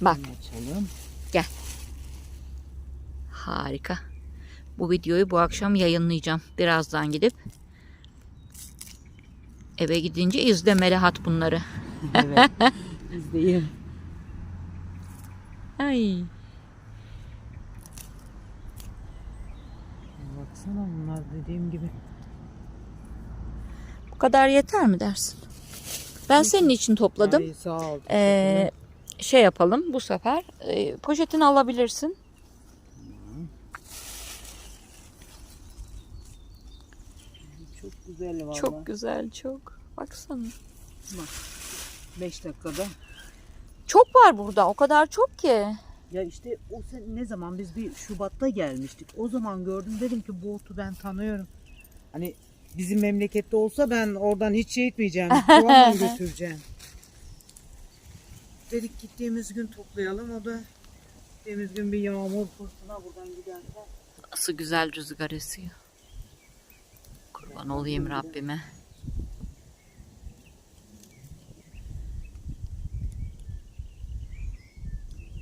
Bak Açalım. harika. Bu videoyu bu akşam yayınlayacağım. Birazdan gidip eve gidince izle Melahat bunları. Evet. İzleyin. Ay. Baksana bunlar dediğim gibi. Bu kadar yeter mi dersin? Ben senin için topladım. Ay, sağ ol. Ee, şey yapalım bu sefer. Ee, poşetini alabilirsin. Çok güzel valla. Çok güzel çok. Baksana. 5 dakikada. Çok var burada. O kadar çok ki. Ya işte o sen ne zaman biz bir Şubat'ta gelmiştik. O zaman gördüm dedim ki bu otu ben tanıyorum. Hani bizim memlekette olsa ben oradan hiç şey etmeyeceğim. Kovanla götüreceğim. Dedik gittiğimiz gün toplayalım. O da gittiğimiz gün bir yağmur fırtına buradan giderse. Nasıl güzel rüzgar esiyor. Kurban olayım Rabbime.